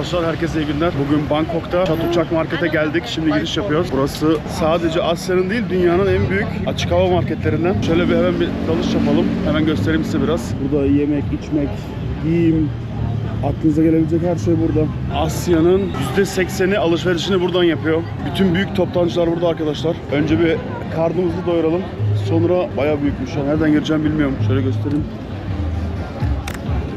arkadaşlar, herkese iyi günler. Bugün Bangkok'ta Chatuchak Market'e geldik. Şimdi giriş yapıyoruz. Burası sadece Asya'nın değil, dünyanın en büyük açık hava marketlerinden. Şöyle bir hemen bir dalış yapalım. Hemen göstereyim size biraz. Burada yemek, içmek, giyim, Aklınıza gelebilecek her şey burada. Asya'nın %80'i alışverişini buradan yapıyor. Bütün büyük toptancılar burada arkadaşlar. Önce bir karnımızı doyuralım. Sonra bayağı büyükmüş. Nereden gireceğim bilmiyorum. Şöyle göstereyim.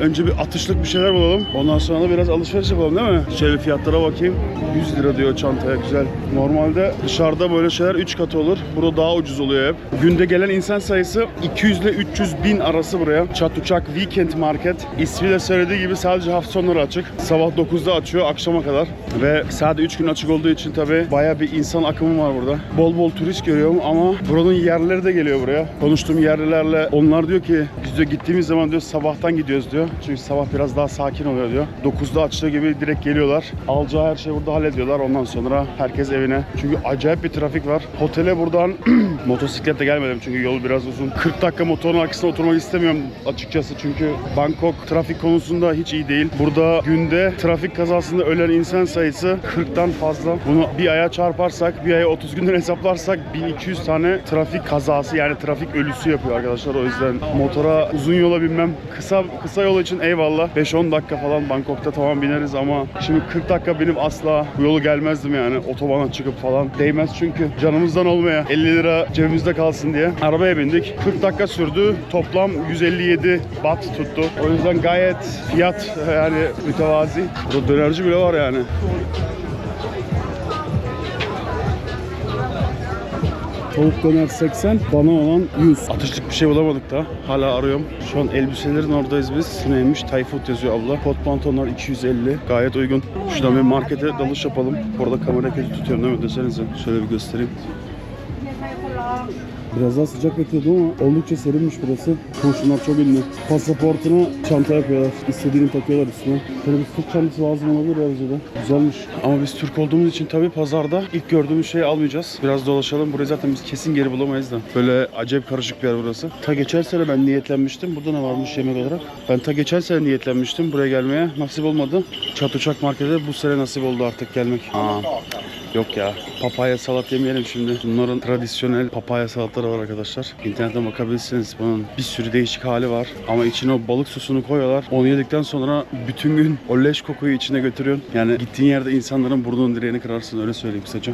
Önce bir atışlık bir şeyler bulalım. Ondan sonra biraz alışveriş yapalım değil mi? Şöyle fiyatlara bakayım. 100 lira diyor çantaya güzel. Normalde dışarıda böyle şeyler 3 katı olur. Burada daha ucuz oluyor hep. Günde gelen insan sayısı 200 ile 300 bin arası buraya. Çatuçak Weekend Market. İsmi de söylediği gibi sadece hafta sonları açık. Sabah 9'da açıyor akşama kadar. Ve sadece 3 gün açık olduğu için tabi baya bir insan akımı var burada. Bol bol turist görüyorum ama buranın yerleri de geliyor buraya. Konuştuğum yerlilerle onlar diyor ki biz diyor gittiğimiz zaman diyor sabahtan gidiyoruz diyor. Çünkü sabah biraz daha sakin oluyor diyor. 9'da açtığı gibi direkt geliyorlar. Alacağı her şeyi burada hallediyorlar. Ondan sonra herkes evine. Çünkü acayip bir trafik var. Otele buradan motosikletle gelmedim çünkü yol biraz uzun. 40 dakika motorun arkasına oturmak istemiyorum açıkçası. Çünkü Bangkok trafik konusunda hiç iyi değil. Burada günde trafik kazasında ölen insan sayısı 40'tan fazla. Bunu bir aya çarparsak, bir aya 30 günden hesaplarsak 1200 tane trafik kazası yani trafik ölüsü yapıyor arkadaşlar. O yüzden motora uzun yola binmem. Kısa kısa yol için eyvallah. 5-10 dakika falan Bangkok'ta tamam bineriz ama şimdi 40 dakika benim asla bu yolu gelmezdim yani otobana çıkıp falan. Değmez çünkü canımızdan olmaya 50 lira cebimizde kalsın diye. Arabaya bindik. 40 dakika sürdü. Toplam 157 baht tuttu. O yüzden gayet fiyat yani mütevazi. Burada dönerci bile var yani. Tavuk döner 80, bana olan 100. Atışlık bir şey bulamadık da. Hala arıyorum. Şu an elbiselerin oradayız biz. Neymiş? Thai yazıyor abla. Kot pantolonlar 250. Gayet uygun. Şuradan bir markete dalış yapalım. Bu arada kamera kötü tutuyorum değil mi? Desenize. Şöyle bir göstereyim. Biraz daha sıcak bekliyordum ama oldukça serinmiş burası. Komşular çok ünlü. Pasaportuna çanta yapıyorlar. İstediğini takıyorlar üstüne. Böyle bir sırt çantası lazım olabilir ayrıca da. Güzelmiş. Ama biz Türk olduğumuz için tabii pazarda ilk gördüğümüz şeyi almayacağız. Biraz dolaşalım. Burayı zaten biz kesin geri bulamayız da. Böyle acayip karışık bir yer burası. Ta geçen sene ben niyetlenmiştim. Burada ne varmış yemek olarak? Ben ta geçen sene niyetlenmiştim buraya gelmeye. Nasip olmadı. Çatuçak Market'e bu sene nasip oldu artık gelmek. Aa. Yok ya. Papaya salat yemeyelim şimdi. Bunların tradisyonel papaya salatları var arkadaşlar. İnternetten bakabilirsiniz. Bunun bir sürü değişik hali var. Ama içine o balık sosunu koyuyorlar. Onu yedikten sonra bütün gün o leş kokuyu içine götürüyorsun. Yani gittiğin yerde insanların burnunun direğini kırarsın öyle söyleyeyim kısaca.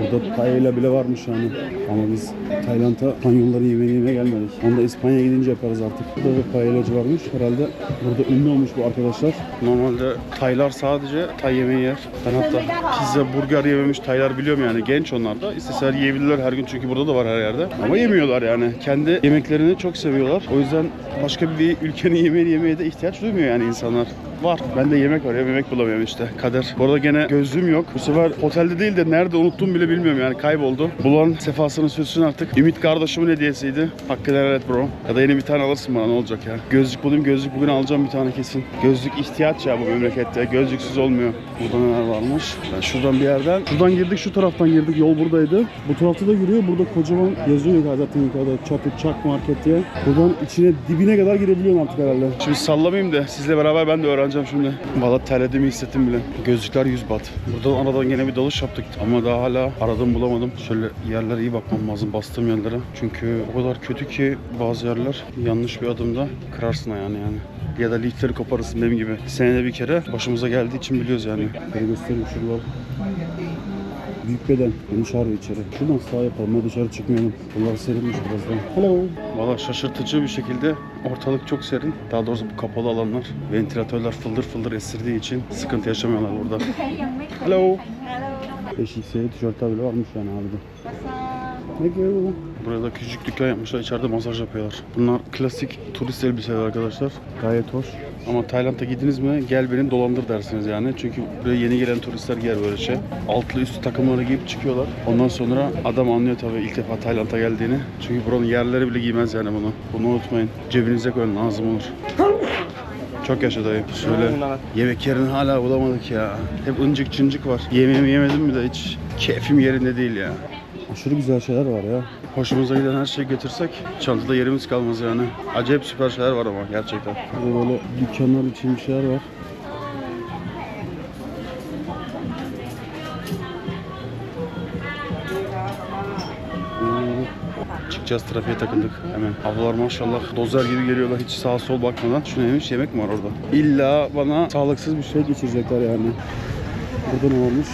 Burada paella bile varmış yani. Ama biz Tayland'a İspanyolların yemeğini yemeye gelmedik. Onu da İspanya'ya gidince yaparız artık. Burada bir paellacı varmış. Herhalde burada ünlü olmuş bu arkadaşlar. Normalde Taylar sadece Tay yemeği yer. Ben hatta pizza, burger yememiş Taylar biliyorum yani. Genç onlar da. İsteseler yiyebilirler her gün çünkü burada da var her yerde. Ama yemiyorlar yani. Kendi yemeklerini çok seviyorlar. O yüzden başka bir ülkenin yemeğini yemeye de ihtiyaç duymuyor yani insanlar. Var. Ben de yemek arıyorum. Yemek bulamıyorum işte. Kader. Bu arada gene gözlüğüm yok. Bu sefer otelde değil de nerede unuttum bile bilmiyorum yani. Kayboldu. Bulan sefasını sürsün artık. Ümit kardeşimin hediyesiydi. Hakkını helal bro. Ya da yeni bir tane alırsın bana ne olacak ya. Gözlük bulayım. Gözlük bugün alacağım bir tane kesin. Gözlük ihtiyaç ya bu memlekette. Gözlüksüz olmuyor. Burada neler varmış? Ben şuradan bir yerden. Şuradan girdik şu taraftan girdik. Yol buradaydı. Bu tarafta da yürüyor. Burada kocaman yazıyor yukarıda zaten yukarıda. Çatı Çak Market diye. Buradan içine dibine kadar girebiliyorum artık herhalde. Şimdi sallamayayım da sizle beraber ben de öğreneceğim şimdi. Valla terlediğimi hissettim bile. Gözlükler 100 bat. Buradan aradan gene bir dalış yaptık. Ama daha hala aradım bulamadım. Şöyle yerlere iyi bakmam lazım bastığım yerlere. Çünkü o kadar kötü ki bazı yerler yanlış bir adımda kırarsın ayağını yani. Ya da lifleri koparırsın benim gibi. Senede bir kere başımıza geldiği için biliyoruz yani. Böyle göstereyim şuralar. Büyük beden. Beni çağırıyor içeri. Şuradan sağ yapalım. Ben dışarı çıkmayalım. Bunlar serinmiş birazdan. Hello. Valla şaşırtıcı bir şekilde ortalık çok serin. Daha doğrusu bu kapalı alanlar. Ventilatörler fıldır fıldır estirdiği için sıkıntı yaşamıyorlar burada. Hello. 5x'ye tişörtler bile varmış yani abi. Thank you. Burada küçük dükkan yapmışlar. İçeride masaj yapıyorlar. Bunlar klasik turist elbiseler arkadaşlar. Gayet hoş. Ama Tayland'a gittiniz mi gel beni dolandır dersiniz yani. Çünkü buraya yeni gelen turistler giyer böyle şey. Altlı üstü takımları giyip çıkıyorlar. Ondan sonra adam anlıyor tabii ilk defa Tayland'a geldiğini. Çünkü buranın yerleri bile giymez yani bunu. Bunu unutmayın. Cebinize koyun lazım olur. Çok yaşa dayı. Şöyle yemek yerini hala bulamadık ya. Hep ıncık cıncık var. Yemeğimi yemedim mi de hiç keyfim yerinde değil ya. Aşırı güzel şeyler var ya. Hoşumuza giden her şeyi getirsek çantada yerimiz kalmaz yani. Acayip süper şeyler var ama gerçekten. Burada böyle dükkanlar için bir şeyler var. Çıkacağız trafiğe takıldık hemen. Havalar maşallah dozer gibi geliyorlar hiç sağa sol bakmadan. Şu neymiş yemek mi var orada? İlla bana sağlıksız bir şey geçirecekler yani. Burada ne olmuş?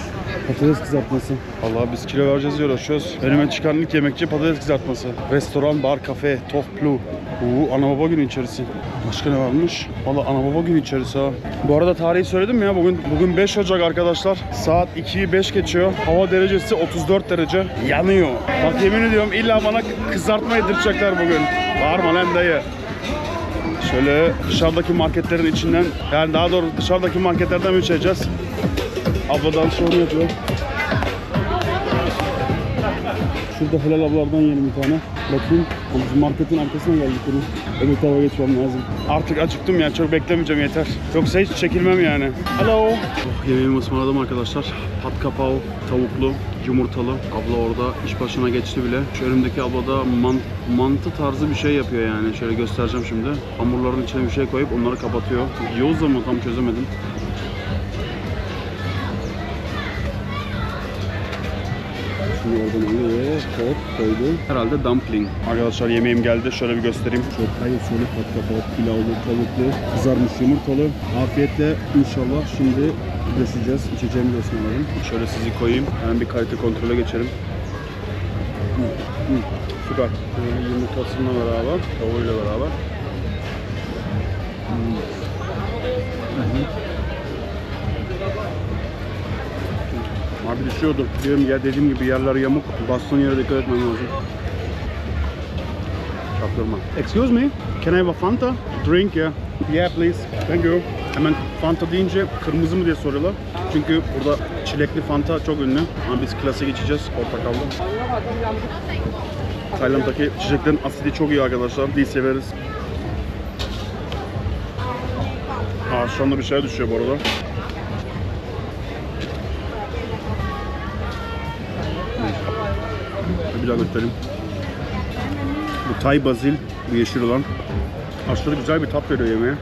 Patates kızartması. Allah biz kilo vereceğiz diye uğraşıyoruz. Önüme çıkan ilk yemekçi patates kızartması. Restoran, bar, kafe, tohplu. Oo, ana baba günü içerisi. Başka ne varmış? Valla ana baba günü içerisi ha. Bu arada tarihi söyledim mi ya bugün bugün 5 Ocak arkadaşlar. Saat 2'yi 5 geçiyor. Hava derecesi 34 derece. Yanıyor. Bak yemin ediyorum illa bana kızartma yedirecekler bugün. Bağırma lan dayı. Şöyle dışarıdaki marketlerin içinden yani daha doğrusu dışarıdaki marketlerden içeceğiz? Abladan sorun yapıyor. Şurada helal ablardan yiyelim bir tane. Bakayım. Bizim marketin arkasına geldik bunun. Öbür tarafa geçmem lazım. Artık acıktım ya. Çok beklemeyeceğim yeter. Yoksa hiç çekilmem yani. Hello. Oh, yemeğimi ısmarladım arkadaşlar. Pat kapağı, tavuklu, yumurtalı. Abla orada iş başına geçti bile. Şu önümdeki abla da man- mantı tarzı bir şey yapıyor yani. Şöyle göstereceğim şimdi. Hamurların içine bir şey koyup onları kapatıyor. Yoğuz ama tam çözemedim. Şimdi oradan hop koydu. Herhalde dumpling. Arkadaşlar yemeğim geldi. Şöyle bir göstereyim. Çok hayır şöyle pat kapağı, pilavlı, tavuklu, kızarmış yumurtalı. Afiyetle inşallah şimdi besleyeceğiz. İçeceğimizi ısmarlayalım. Şöyle sizi koyayım. Hemen bir kalite kontrole geçelim. Hı, hı. Süper. Böyle yumurtasıyla beraber, tavuğuyla beraber. Hı hı. Düşüyordu. Diyorum ya dediğim gibi yerler yamuk. Bastığın yere dikkat etmen lazım. Çaktırma. Excuse me, can I have a Fanta? Drink ya. Yeah please. Thank you. Hemen Fanta deyince kırmızı mı diye soruyorlar. Çünkü burada çilekli Fanta çok ünlü. Ama biz klasa geçeceğiz portakallı. Tayland'daki çiçeklerin asidi çok iyi arkadaşlar. Biz severiz. Aa şu anda bir şey düşüyor bu arada. Bir daha göstereyim. Bu Thai bazil, bu yeşil olan. Aşırı güzel bir tat veriyor yemeğe.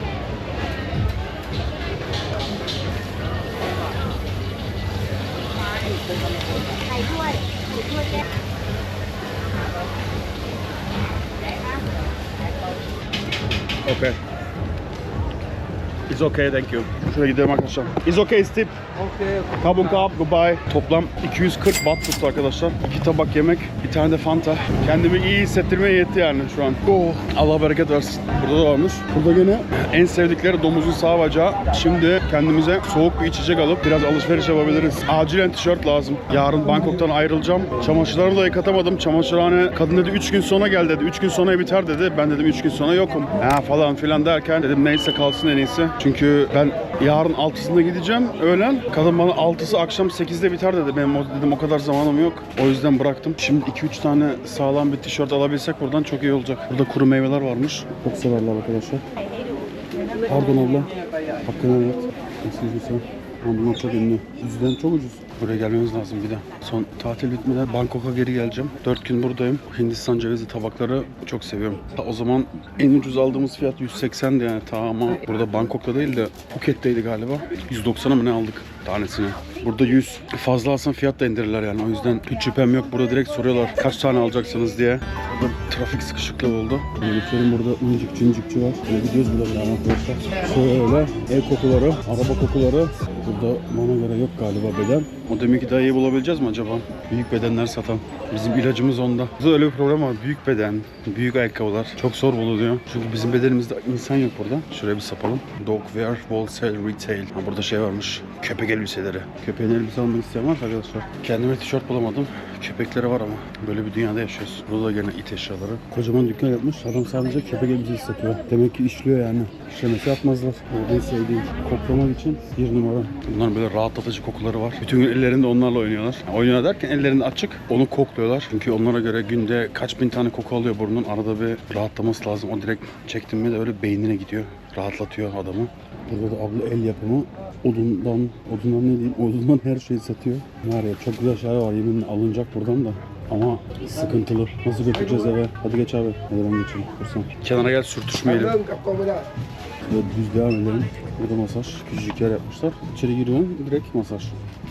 Okay. It's okay, thank you. Şuraya gidelim arkadaşlar. It's okay, Steve. Kabun kap, goodbye. Toplam 240 baht tuttu arkadaşlar. İki tabak yemek, bir tane de Fanta. Kendimi iyi hissettirmeye yetti yani şu an. Oh, Allah bereket versin. Burada da varmış. Burada gene en sevdikleri domuzun sağ bacağı. Şimdi kendimize soğuk bir içecek alıp biraz alışveriş yapabiliriz. Acilen tişört lazım. Yarın Bangkok'tan ayrılacağım. Çamaşırlarımı da yıkatamadım. Çamaşırhane kadın dedi 3 gün sonra gel dedi. 3 gün sonra biter dedi. Ben dedim 3 gün sonra yokum. Ha falan filan derken dedim neyse kalsın en iyisi. Çünkü ben yarın 6'sında gideceğim öğlen. Kadın bana 6'sı akşam 8'de biter dedi. Benim o, dedim o kadar zamanım yok. O yüzden bıraktım. Şimdi 2-3 tane sağlam bir tişört alabilsek buradan çok iyi olacak. Burada kuru meyveler varmış. Çok severler arkadaşlar. Pardon abla. Hakkını evet. Nasıl. Ama bunlar çok ünlü. Yüzden çok ucuz. Buraya gelmemiz lazım bir de. Son tatil bitmeden Bangkok'a geri geleceğim. 4 gün buradayım. Hindistan cevizi tabakları çok seviyorum. Ta o zaman en ucuz aldığımız fiyat 180'di yani ta ama burada Bangkok'ta değil de Phuket'teydi galiba. 190'a mı ne aldık tanesini. Burada 100 fazla alsan fiyat da indirirler yani o yüzden hiç şüphem yok. Burada direkt soruyorlar kaç tane alacaksınız diye. Burada trafik sıkışıklığı oldu. Yeliflerin burada incik cincikçi var. Böyle gidiyoruz burada yani arkadaşlar. Şöyle ev kokuları, araba kokuları. Burada bana göre yok galiba beden. O demek ki daha iyi bulabileceğiz mi acaba? Büyük bedenler satan. Bizim ilacımız onda. Burada öyle bir problem var. Büyük beden, büyük ayakkabılar. Çok zor bulunuyor. Çünkü bizim bedenimizde insan yok burada. Şuraya bir sapalım. Dog wear wholesale retail. Ha, burada şey varmış. Köpek elbiseleri. Köpeğin elbise almak isteyen var arkadaşlar. Kendime tişört bulamadım. Köpekleri var ama. Böyle bir dünyada yaşıyoruz. Burada da gene it eşyaları. Kocaman dükkan yapmış. Adam sadece köpek elbisesi satıyor. Demek ki işliyor yani. İşlemesi yapmazlar. Burada en sevdiğim koklamak için bir numara. Bunların böyle rahatlatıcı kokuları var. Bütün gün ellerinde onlarla oynuyorlar. Yani oynuyorlar derken ellerinde açık. Onu kokluyorlar. Çünkü onlara göre günde kaç bin tane koku alıyor burnun. Arada bir rahatlaması lazım. O direkt çektim mi de öyle beynine gidiyor. Rahatlatıyor adamı. Burada da abla el yapımı odundan, odundan ne diyeyim, odundan her şeyi satıyor. Var ya çok güzel şeyler var yeminle alınacak buradan da. Ama sıkıntılı. Nasıl götüreceğiz eve? Hadi geç abi. Hadi ben geçeyim. Dursan. Kenara gel sürtüşmeyelim. Böyle düz devam edelim. Burada masaj. Küçücük yer yapmışlar. İçeri giriyorsun direkt masaj.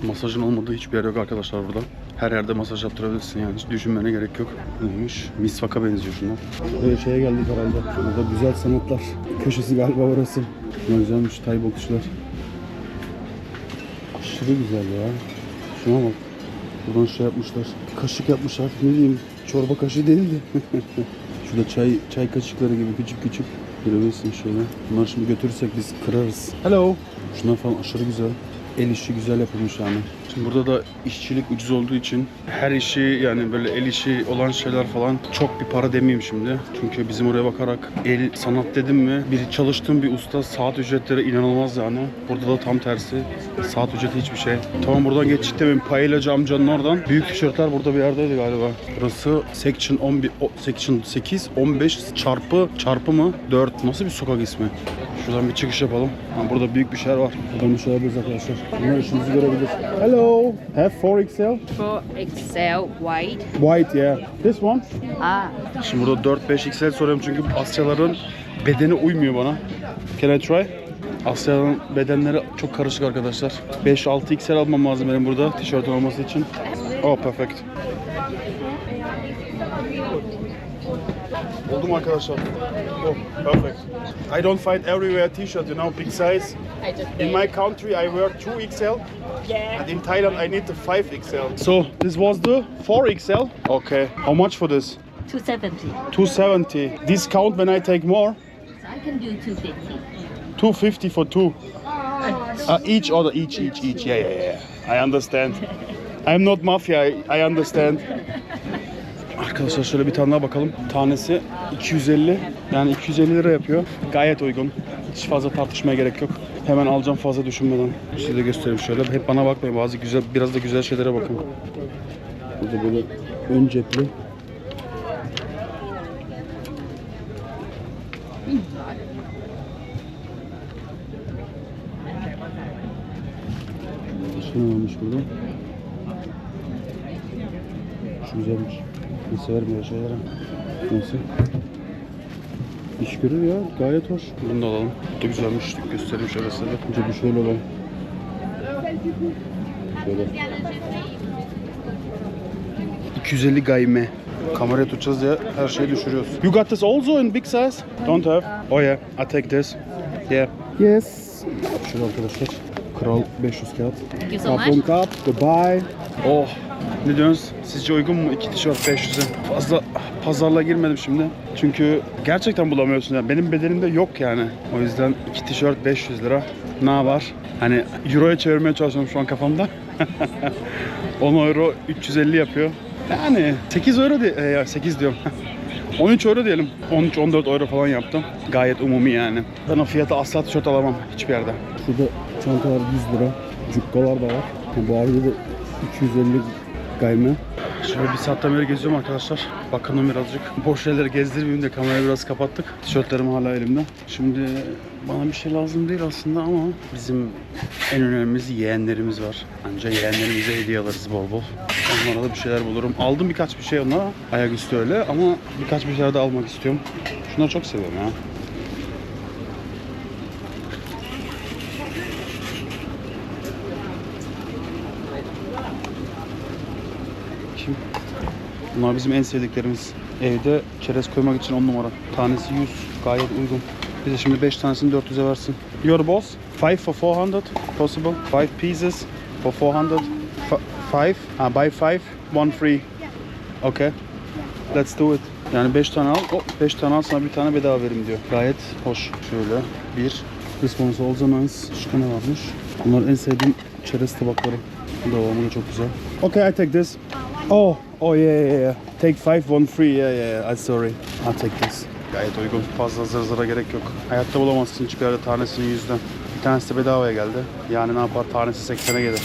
Masajın olmadığı hiçbir yer yok arkadaşlar burada. Her yerde masaj yaptırabilirsin yani. Hiç düşünmene gerek yok. Neymiş? Misvaka benziyor şunlar. Böyle şeye geldik herhalde. Burada güzel sanatlar. Köşesi galiba orası. Ne güzelmiş Tay boksçular. Aşırı güzel ya. Şuna bak. Buradan şey yapmışlar. Kaşık yapmışlar. Ne diyeyim? Çorba kaşığı değil de. Şurada çay çay kaşıkları gibi küçük küçük. Görebilirsin şöyle. Bunları şimdi götürürsek biz kırarız. Hello. Şunlar falan aşırı güzel. El işi güzel yapılmış yani. Şimdi burada da işçilik ucuz olduğu için her işi yani böyle el işi olan şeyler falan çok bir para demeyeyim şimdi. Çünkü bizim oraya bakarak el sanat dedim mi bir çalıştığım bir usta saat ücretleri inanılmaz yani. Burada da tam tersi. Saat ücreti hiçbir şey. Tamam buradan geçtik de benim payılacı amcanın oradan. Büyük tişörtler burada bir yerdeydi galiba. Burası section 11, o- section 8, 15 çarpı çarpı mı? 4. Nasıl bir sokak ismi? Şuradan bir çıkış yapalım. Ha, burada büyük bir şehir var. Buradan bir şey yapıyoruz arkadaşlar. Bunlar işimizi görebilir. Hello. Have 4XL? For Excel white. White yeah. This one? Ah, Şimdi burada 4-5 XL soruyorum çünkü Asyaların bedeni uymuyor bana. Can I try? Asya'nın bedenleri çok karışık arkadaşlar. 5-6 XL almam lazım benim burada tişörtün olması için. Oh perfect. Oldu mu arkadaşlar? Oh perfect. I don't find everywhere t-shirt, you know, big size. In my country I wear 2XL. yeah. And in Thailand I need the 5XL. So this was the 4XL. Okay. How much for this? 270. 270. Discount when I take more. So I can do 250. 250 for two. Uh, each order, each, each, each. Yeah, yeah, yeah. I understand. I'm not mafia. I, I understand. Arkadaşlar şöyle bir tane daha bakalım. Tanesi 250. Yani 250 lira yapıyor. Gayet uygun. Hiç fazla tartışmaya gerek yok. Hemen alacağım fazla düşünmeden. Size göstereyim şöyle. Hep bana bakmayın. Bazı güzel, biraz da güzel şeylere bakın. Burada böyle ön cepli. Ne varmış burada? Şu güzelmiş. Ben severim böyle şeyleri. Nasıl? İş görür ya. Gayet hoş. Bunu da alalım. Bu da güzelmiş. Göstereyim şöyle size. Önce bir şöyle alalım. Şöyle. 250 gayme. Kameraya tutacağız diye her şeyi düşürüyoruz. You got this also in big size? Don't have? Oh yeah, I take this. Yeah. Yes. Şöyle arkadaşlar. Kral 500 kağıt. Much. kap. Goodbye. Oh. Ne diyorsunuz? Sizce uygun mu? İki tişört 500'e. Fazla pazarlığa girmedim şimdi. Çünkü gerçekten bulamıyorsun. Yani benim bedenimde yok yani. O yüzden iki tişört 500 lira. Ne var? Hani euroya çevirmeye çalışıyorum şu an kafamda. 10 euro 350 yapıyor. Yani 8 euro de, e, 8 diyorum. 13 euro diyelim. 13-14 euro falan yaptım. Gayet umumi yani. Ben o fiyata asla tişört alamam hiçbir yerde. Şurada çantalar 100 lira. Cukkalar da var. Bu abi de 250 gayme. Şöyle bir saatten beri geziyorum arkadaşlar. Bakalım birazcık. Boş yerleri gezdirmeyeyim de kamerayı biraz kapattık. Tişörtlerim hala elimde. Şimdi bana bir şey lazım değil aslında ama bizim en önemlimiz yeğenlerimiz var. Anca yeğenlerimize hediye alırız bol bol. Onlara da bir şeyler bulurum. Aldım birkaç bir şey onlara. Ayaküstü öyle ama birkaç bir şeyler de almak istiyorum. Şunları çok seviyorum ya. Kim? Bunlar bizim en sevdiklerimiz. Evde çerez koymak için 10 numara. Tanesi 100. Gayet uygun. Bize şimdi 5 tanesini 400'e versin. Your boss? 5 for 400. Possible? 5 pieces for 400. 5? Ah, buy 5, one free. Okay. Let's do it. Yani 5 tane al, 5 tane al sana bir tane bedava verim diyor. Gayet hoş. Şöyle bir. One's also nice. Başka ne varmış? Bunlar en sevdiğim çerez tabakları. Devamı da çok güzel. Okay, I take this. Oh, oh yeah, yeah, yeah. Take five, one free. Yeah, yeah, yeah. I'm sorry. I'll take this. Gayet uygun. Fazla zır zıra gerek yok. Hayatta bulamazsın hiçbir yerde tanesini yüzden. Bir tanesi de bedavaya geldi. Yani ne yapar? Tanesi 80'e gelir.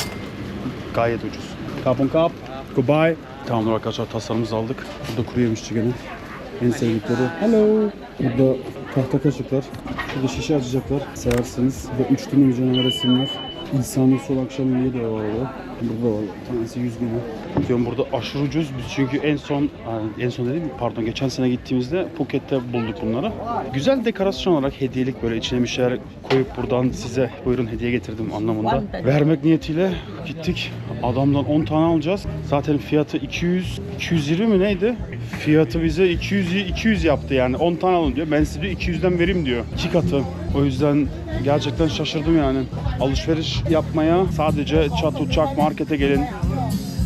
Gayet ucuz. Kapın kap. Goodbye. Tamamdır arkadaşlar tasarımımızı aldık. Burada kuru yemişçi gene. En sevdikleri. Hello. Burada tahta kaşıklar. Şurada şişe açacaklar. Severseniz. Ve üç tane canavar resimler. İnsani sol akşam yemeği de var orada. Burada var. Tanesi 100 lira. Diyorum burada aşırı ucuz. Biz çünkü en son yani en son dedim pardon geçen sene gittiğimizde Phuket'te bulduk bunları. Güzel dekorasyon olarak hediyelik böyle içine bir şeyler koyup buradan size buyurun hediye getirdim anlamında. Vermek niyetiyle gittik. Adamdan 10 tane alacağız. Zaten fiyatı 200 220 mi neydi? Fiyatı bize 200 200 yaptı yani 10 tane alın diyor. Ben size diyor 200'den vereyim diyor. İki katı. O yüzden gerçekten şaşırdım yani. Alışveriş yapmaya sadece çat uçak markete gelin.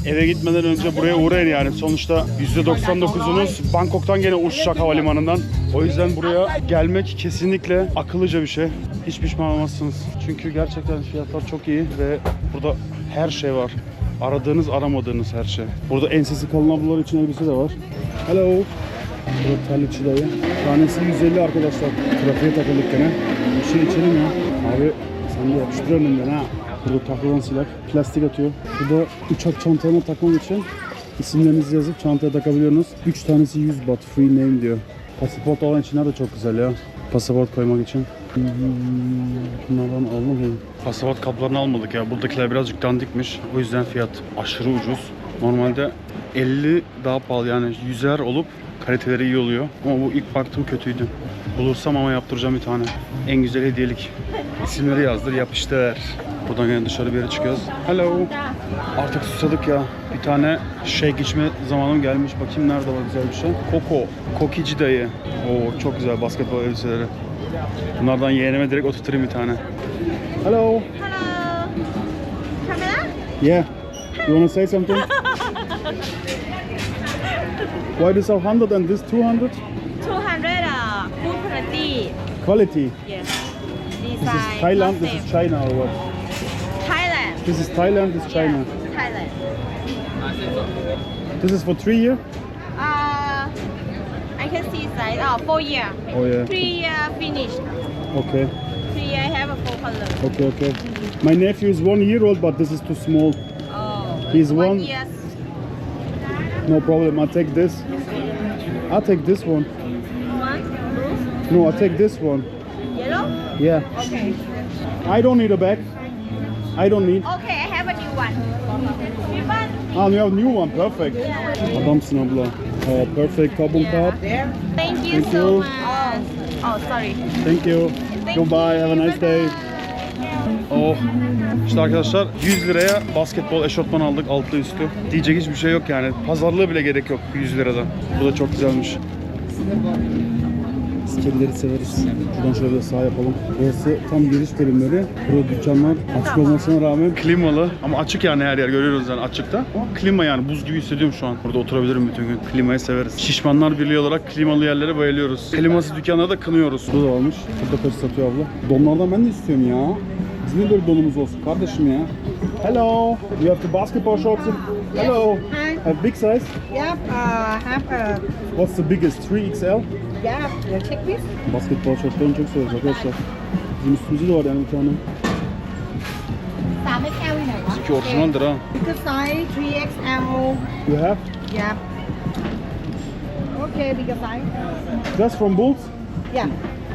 Eve gitmeden önce buraya uğrayın yani. Sonuçta %99'unuz Bangkok'tan gene uçacak havalimanından. O yüzden buraya gelmek kesinlikle akıllıca bir şey. Hiç pişman olmazsınız. Çünkü gerçekten fiyatlar çok iyi ve burada her şey var. Aradığınız aramadığınız her şey. Burada ensesi kalın ablalar için elbise de var. Hello. Burada terlikçi dayı. Tanesi 150 arkadaşlar. Trafiğe takıldık gene. Şey içelim ya. Abi sen de yapıştır önünden ha. Burada takılan silah. Plastik atıyor. Burada uçak çantana takmak için isimlerinizi yazıp çantaya takabiliyorsunuz. 3 tanesi 100 baht. Free name diyor. Pasaport olan içinler de çok güzel ya. Pasaport koymak için. Bunlardan alalım. Pasaport kaplarını almadık ya. Buradakiler birazcık dandikmiş. O yüzden fiyat aşırı ucuz. Normalde 50 daha pahalı yani 100'er olup kaliteleri iyi oluyor. Ama bu ilk baktım kötüydü. Bulursam ama yaptıracağım bir tane. En güzel hediyelik. İsimleri yazdır, yapıştır. Buradan yine dışarı bir yere çıkıyoruz. Hello. Artık susadık ya. Bir tane shake içme zamanım gelmiş. Bakayım nerede var güzel bir şey. Coco. Kokici dayı. Oo çok güzel basketbol elbiseleri. Bunlardan yeğenime direkt oturtayım bir tane. Hello. Hello. Camera? Yeah. You wanna say something? Why this 100 and this 200? 200 uh, full quality. Quality. Yes. This is Thailand, this is China or what? Thailand. This is Thailand, this is China. Yeah, Thailand. This is for three year? Uh, I can see size. Oh, four year. Oh yeah. Three year finished. Okay, Three year have a full color. okay, okay. My nephew is one year old, but this is too small. Oh. He's one- year. No problem, I'll take this. I'll take this one. One. No, I'll take this one. Yellow. Yeah. Okay. I don't need a bag. I don't need. Okay, I have a new one. Ribbon. Ah, you have a new one. Perfect. Adamsın abla. Oh, perfect carbon cup. Thank you Thank so you. much. Oh, oh, sorry. Thank you. Thank Goodbye. you. Have a nice day. Oh. İşte arkadaşlar 100 liraya basketbol eşofman aldık altlı üstü. Diyecek hiçbir şey yok yani. Pazarlığı bile gerek yok 100 liradan. Bu da çok güzelmiş. Biz kedileri severiz. Şuradan şöyle bir sağ yapalım. Burası tam giriş bölümleri. Burada dükkanlar açık olmasına rağmen klimalı. Ama açık yani her yer görüyoruz yani açıkta. Klima yani buz gibi hissediyorum şu an. Burada oturabilirim bütün gün. Klimayı severiz. Şişmanlar Birliği olarak klimalı yerlere bayılıyoruz. Kliması dükkanları da kınıyoruz. Bu da varmış. Burada kaç satıyor abla. Donlardan ben de istiyorum ya. Bizim de böyle donumuz olsun kardeşim ya. Hello. You have the basketball shorts. Hello. Hi. Have big size. Yep, uh, have a, What's the biggest? 3XL. yeah, you check this. Basketbol şortlarını çok seviyoruz arkadaşlar. Bizim üstümüzde de var yani bir tane. 3XL này hả? Bizimki orijinaldir ha. Cái size 3XL. You have? Yep. Okay, bigger size. That's from Boots? Yeah.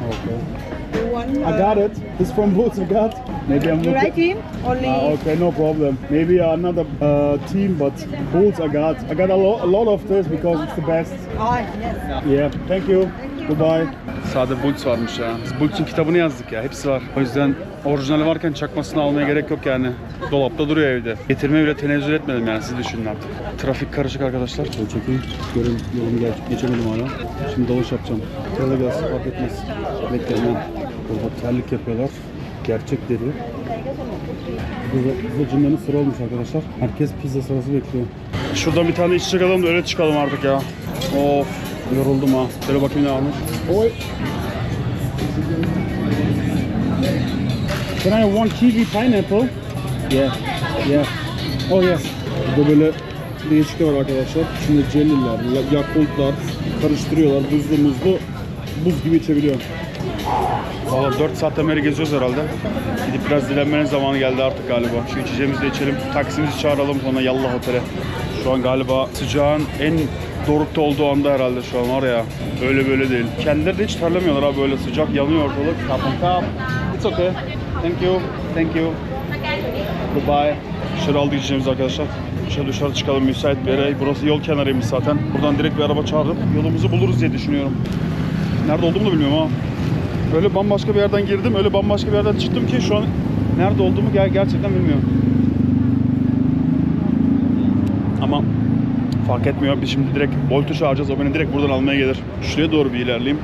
Okay. You want? I got it. This from Boots I got. Maybe I'm looking. like him? Only. Ah, okay, no problem. Maybe another uh, team, but Boots I got. I got a, lo- a lot of this because it's the best. Oh, yes. Yeah, thank you. Goodbye. Sade Boots varmış ya. Biz Boots'un kitabını yazdık ya. Hepsi var. O yüzden orijinali varken çakmasını almaya gerek yok yani. Dolapta duruyor evde. Getirmeye bile tenezzül etmedim yani. Siz düşünün artık. Trafik karışık arkadaşlar. Şöyle çekeyim. Görün yolumu geç, geçemedim hala. Şimdi dalış yapacağım. Tele gelsin fark etmez. Bekleyin. Burada terlik yapıyorlar. Gerçek deri. Burada, cümlenin sıra olmuş arkadaşlar. Herkes pizza sırası bekliyor. Şuradan bir tane içecek alalım da öyle çıkalım artık ya. Of yoruldum ha. Şöyle bakayım ne almış. Oy. Can I have one kiwi pineapple? Yeah. Yeah. Oh yes. Burada böyle değişikler var arkadaşlar. Şimdi jelliler, ya- yakultlar karıştırıyorlar. Buzlu muzlu buz gibi içebiliyor. Valla 4 saatten beri geziyoruz herhalde. Gidip biraz dilenmenin zamanı geldi artık galiba. Şu içeceğimizi de içelim. Taksimizi çağıralım sonra yallah otele. Şu an galiba sıcağın en dorukta olduğu anda herhalde şu an var ya. Öyle böyle değil. Kendileri de hiç terlemiyorlar abi böyle sıcak yanıyor ortalık. Kapın kap. It's okay. Thank you. Thank you. Goodbye. Dışarı aldı gideceğimiz arkadaşlar. Şöyle dışarı çıkalım müsait bir yere. Burası yol kenarıymış zaten. Buradan direkt bir araba çağırıp yolumuzu buluruz diye düşünüyorum. Nerede olduğumu da bilmiyorum ama. Öyle bambaşka bir yerden girdim, öyle bambaşka bir yerden çıktım ki şu an nerede olduğumu ger- gerçekten bilmiyorum. Ama fark etmiyor. Biz şimdi direkt Bolt'u çağıracağız. O beni direkt buradan almaya gelir. Şuraya doğru bir ilerleyeyim.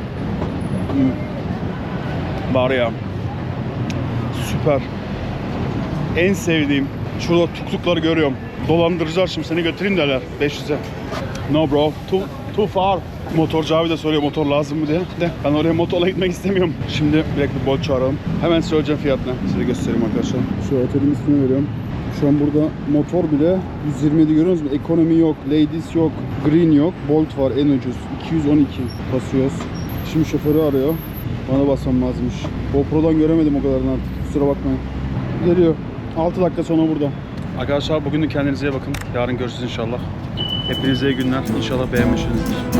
Hmm. Var ya. Süper. En sevdiğim. Şurada tuktukları görüyorum. Dolandırıcılar şimdi seni götüreyim derler 500'e. No bro. Too, too far. Motorcu abi de soruyor motor lazım mı diye. De ben oraya motorla gitmek istemiyorum. Şimdi direkt bir Bolt çağıralım. Hemen söyleyeceğim fiyatını. Size göstereyim arkadaşlar. Şu otelin ismini veriyorum. Şu an burada motor bile 127 görüyorsunuz mu? Ekonomi yok, ladies yok, green yok. Bolt var en ucuz. 212 basıyoruz. Şimdi şoförü arıyor. Bana basmam lazımmış. GoPro'dan göremedim o kadarını artık. Kusura bakmayın. Geliyor. 6 dakika sonra burada. Arkadaşlar bugün de kendinize iyi bakın. Yarın görüşürüz inşallah. Hepinize iyi günler. İnşallah beğenmişsinizdir.